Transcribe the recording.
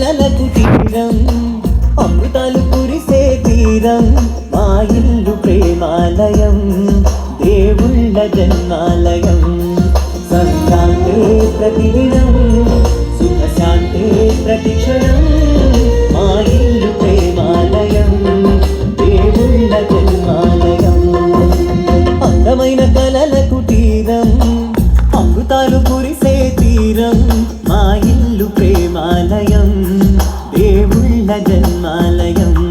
అందమైన కలలకు తీరం అమృతాలు కురిసే తీరం మా ఇల్లు ప్రేమాలయం దేవుళ్ళ జన్మాలయం సంక్రాంతి ప్రతిదినం సుఖశాంతే ప్రతిక్షణం మా ఇల్లు ప్రేమాలయం దేవుళ్ళ జన్మాలయం అందమైన కలలకు తీరం ஆலயம்.